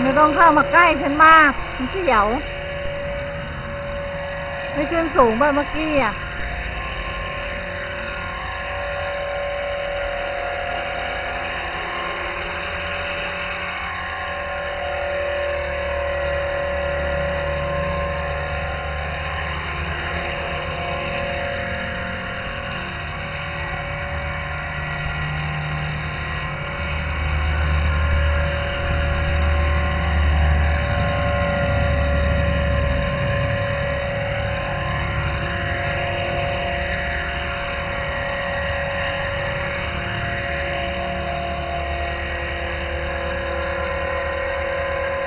ไม่ต้องเข้ามาใกล้ฉันมาก มันเสียว ไม่ขึ้นสูงไปเมื่อกี้อะ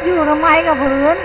อยู่ทำไมกับพื้น